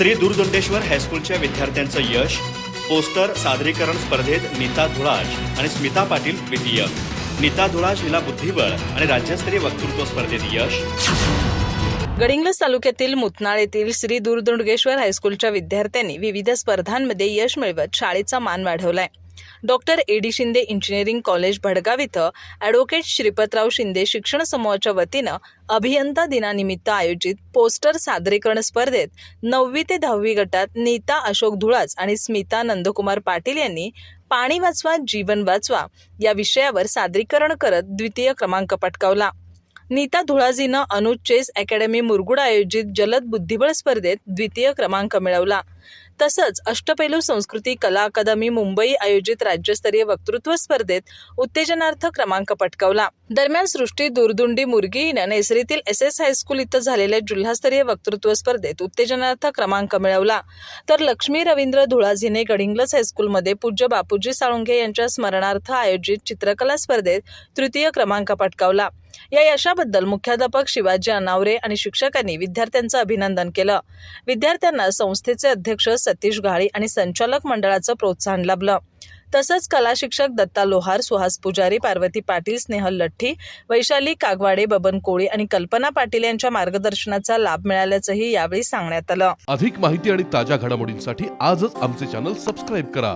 श्री दूरदंडेश्वर हायस्कूलच्या विद्यार्थ्यांचं यश पोस्टर सादरीकरण स्पर्धेत नीता धुळाज आणि स्मिता पाटील द्वितीय नीता धुळाज हिला बुद्धिबळ आणि राज्यस्तरीय वक्तृत्व स्पर्धेत यश. गडिंग्लज तालुक्यातील मुतनाळ येथील श्री दूरदुंडगेश्वर हायस्कूलच्या विद्यार्थ्यांनी विविध स्पर्धांमध्ये यश मिळवत शाळेचा मान वाढवलाय. Doctor A D Shinde engineering college Bhadgaon इथं ॲडव्होकेट श्रीपतराव शिंदे शिक्षण समूहाच्या वतीनं अभियंता दिनानिमित्त आयोजित पोस्टर सादरीकरण स्पर्धेत नववी ते दहावी गटात नीता अशोक धुळाच आणि स्मिता नंदकुमार पाटील यांनी पाणी वाचवा जीवन वाचवा या विषयावर सादरीकरण करत द्वितीय क्रमांक पटकावला. नीता धुळाजीनं अनुज चेस अकॅडमी मुरगुड आयोजित जलद बुद्धिबळ स्पर्धेत द्वितीय क्रमांक मिळवला. तसंच अष्टपैलू संस्कृती कला अकादमी मुंबई आयोजित राज्यस्तरीय वक्तृत्व स्पर्धेत उत्तेजनार्थ क्रमांक पटकावला. दरम्यान सृष्टी दुरदुंडी मुरगी हिनं नेसरीतील एस एस हायस्कूल इथं झालेल्या जिल्हास्तरीय वक्तृत्व स्पर्धेत उत्तेजनार्थ क्रमांक मिळवला. तर लक्ष्मी रवींद्र धुळाजीने गडिंग्लज हायस्कूलमध्ये पूज्य बापूजी साळुंखे यांच्या स्मरणार्थ आयोजित चित्रकला स्पर्धेत तृतीय क्रमांक पटकावला. या यशाबद्दल मुख्याध्यापक शिवाजी अनावरे आणि शिक्षकांनी विद्यार्थ्यांचं अभिनंदन केलं. विद्यार्थ्यांना संस्थेचे अध्यक्ष सतीश घाळी आणि संचालक मंडळाचं प्रोत्साहन लाभलं. तसंच कला शिक्षक दत्ता लोहार सुहास पुजारी पार्वती पाटील स्नेहल लठ्ठी वैशाली कागवाडे बबन कोळी आणि कल्पना पाटील यांच्या मार्गदर्शनाचा लाभ मिळाल्याचंही यावेळी सांगण्यात आलं. अधिक माहिती आणि ताज्या घडामोडींसाठी आजच आमचे चॅनल सबस्क्राईब करा.